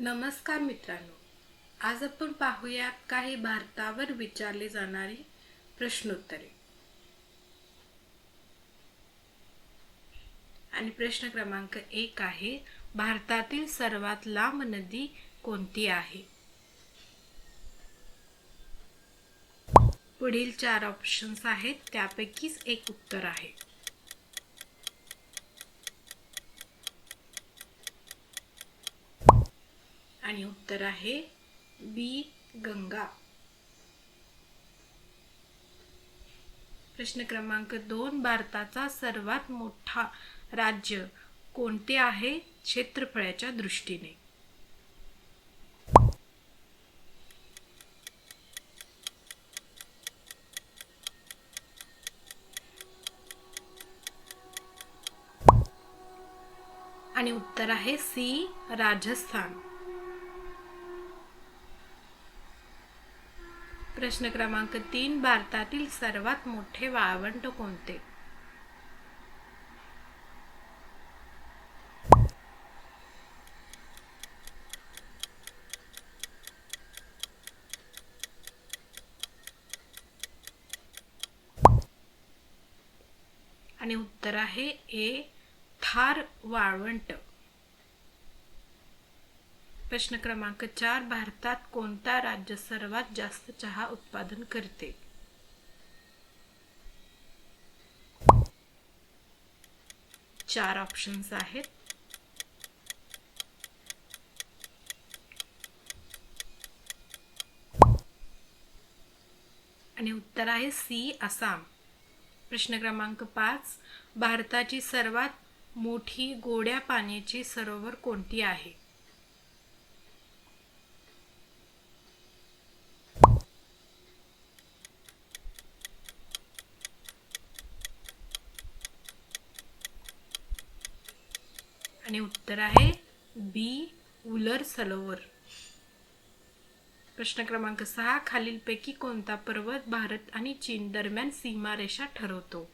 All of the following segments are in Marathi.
नमस्कार मित्रांनो आज आपण पाहूया काही भारतावर विचारले जाणारी प्रश्नोत्तरे. आणि प्रश्न क्रमांक एक आहे भारतातील सर्वात लांब नदी कोणती आहे? पुढील चार ऑप्शन्स आहेत त्यापैकीच एक उत्तर आहे. आणि उत्तर आहे बी गंगा. प्रश्न क्रमांक दोन भारताचा सर्वात मोठा राज्य कोणते आहे? क्षेत्रफळाच्या दृष्टीने. आणि उत्तर आहे सी राजस्थान. प्रश्न क्रमांक तीन भारतातील सर्वात मोठे वाळवंट कोणते? आणि उत्तर आहे ए थार वाळवंट. प्रश्न क्रमांक चार भारतात कोणता राज्य सर्वात जास्त चहा उत्पादन करते? चार ऑप्शन्स आहेत. आणि उत्तर आहे सी आसाम. प्रश्न क्रमांक पाच भारताची सर्वात मोठी गोड्या पाण्याची सरोवर कोणती आहे? आणि उत्तर आहे बी उलर सरोवर. प्रश्न क्रमांक सहा खालीलपैकी कोणता पर्वत भारत आणि चीन दरम्यान सीमारेषा ठरवतो?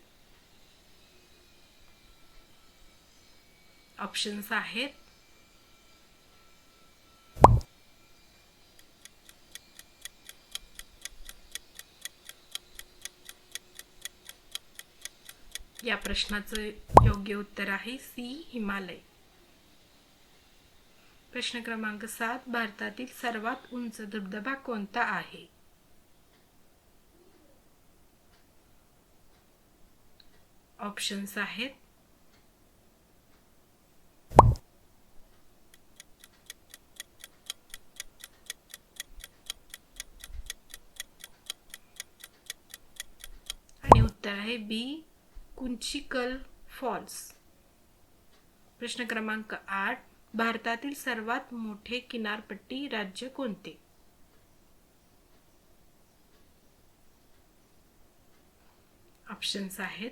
ऑप्शन्स आहेत. या प्रश्नाचं योग्य उत्तर आहे सी हिमालय. प्रश्न क्रमांक सात भारतातील सर्वात उंच धबधबा कोणता आहे? ऑप्शन्स आहेत. आणि उत्तर आहे बी कुंचिकल फॉल्स. प्रश्न क्रमांक आठ भारतातील सर्वात मोठे किनारपट्टी राज्य कोणते? ऑप्शन्स आहेत.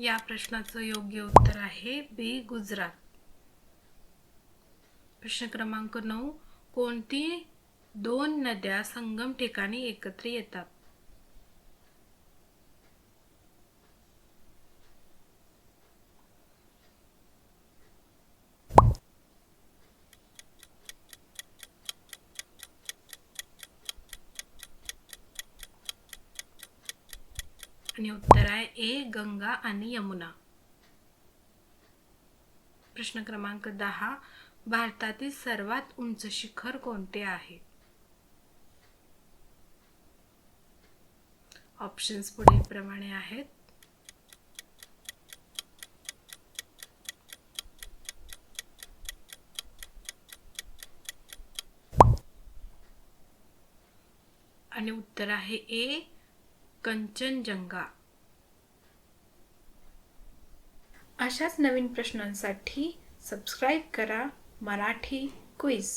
या प्रश्नाचं योग्य उत्तर आहे बी गुजरात. प्रश्न क्रमांक नऊ. कोणती दोन नद्या संगम ठिकाणी एकत्र येतात? आणि उत्तर आहे ए गंगा आणि यमुना. प्रश्न क्रमांक दहा भारतातील सर्वात उंच शिखर कोणते आहे? ऑप्शन्स पुढील प्रमाणे आहेत. आणि उत्तर आहे ए कंचनजंगा. अशाच नवीन प्रश्नांसाठी सबस्क्राईब करा मराठी क्विज